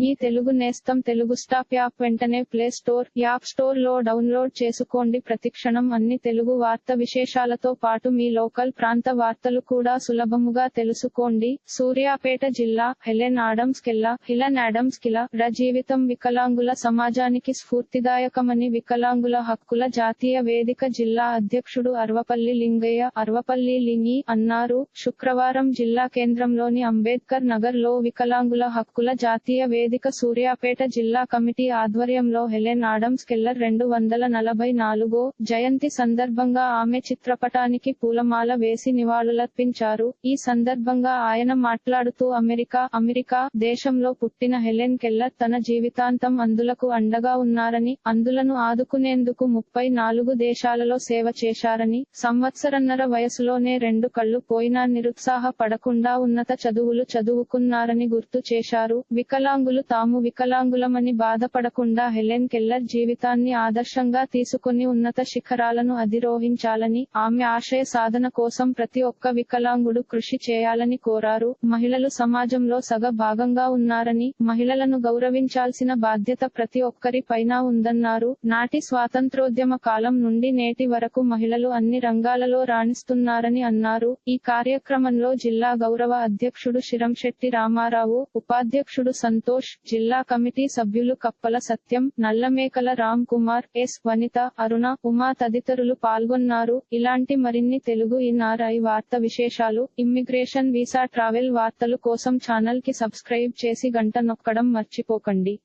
మీ తెలుగు నేస్తం Telugu stop app వెంటనే play store app స్టోర్లో డౌన్లోడ్ చేసుకోండి. ప్రతిక్షణం అన్ని తెలుగు వార్త విశేషాలతో పాటు మీ లోకల్ ప్రాంత వార్తలు కూడా సులభముగా తెలుసుకోండి. సూర్యాపేట జిల్లా Helen Adams Keller Helen Adams Keller ర జీవితం వికలాంగుల సమాజానికి స్ఫూర్తిదాయకమని వికలాంగుల హక్కుల జాతీయ వేదిక జిల్లా అధ్యక్షుడు అర్వపల్లి లింగయ్య అర్వపల్లి లింగి అన్నారు. శుక్రవారం జిల్లా కేంద్రంలోని అంబేద్కర్ నగర్లో వికలాంగుల హక్కుల జాతీయ వేదిక సూర్యాపేట జిల్లా కమిటీ ఆధ్వర్యంలో హెలెన్ ఆడమ్స్ కెల్లర్ రెండు వందల నలభై నాలుగో జయంతి సందర్భంగా ఆమె చిత్రపటానికి పూలమాల వేసి నివాళులర్పించారు. ఈ సందర్భంగా ఆయన మాట్లాడుతూ అమెరికా అమెరికా దేశంలో పుట్టిన హెలెన్ కెల్లర్ తన జీవితాంతం అందులకు అండగా ఉన్నారని అందులను ఆదుకునేందుకు ముప్పై నాలుగు దేశాలలో సేవ చేశారని సంవత్సరన్నర వయసులోనే రెండు కళ్ళు పోయినా నిరుత్సాహ పడకుండా ఉన్నత చదువులు చదువుకున్నారని గుర్తు చేశారు. వికలాంగులు తాము వికలాంగులమని బాధపడకుండా హెలెన్ కెల్లర్ జీవితాన్ని ఆదర్శంగా తీసుకుని ఉన్నత శిఖరాలను అధిరోహించాలని ఆమె ఆశయ సాధన కోసం ప్రతి ఒక్క వికలాంగుడు కృషి చేయాలని కోరారు. మహిళలు సమాజంలో సగ భాగంగా ఉన్నారని మహిళలను గౌరవించాల్సిన బాధ్యత ప్రతి ఒక్కరి పైన ఉందన్నారు. నాటి స్వాతంత్రోద్యమ కాలం నుండి నేటి వరకు మహిళలు అన్ని రంగాలలో రాణిస్తున్నారని అన్నారు. ఈ కార్యక్రమంలో జిల్లా గౌరవ అధ్యక్షుడు శిరంశెట్టి రామారావు ఉపాధ్యక్షుడు సంతోష్ జిల్లా కమిటీ సభ్యులు కప్పల సత్యం నల్లమేకల రామ్ కుమార్ ఎస్ వనిత అరుణ ఉమా తదితరులు పాల్గొన్నారు. ఇలాంటి మరిన్ని తెలుగు ఎన్ఆర్ఐ వార్త విశేషాలు ఇమ్మిగ్రేషన్ వీసా ట్రావెల్ వార్తలు కోసం ఛానల్కి సబ్స్క్రైబ్ చేసి గంట నొక్కడం మర్చిపోకండి.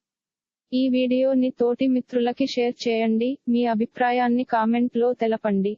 ఈ వీడియోని తోటి మిత్రులకి షేర్ చేయండి. మీ అభిప్రాయాన్ని కామెంట్లో తెలపండి.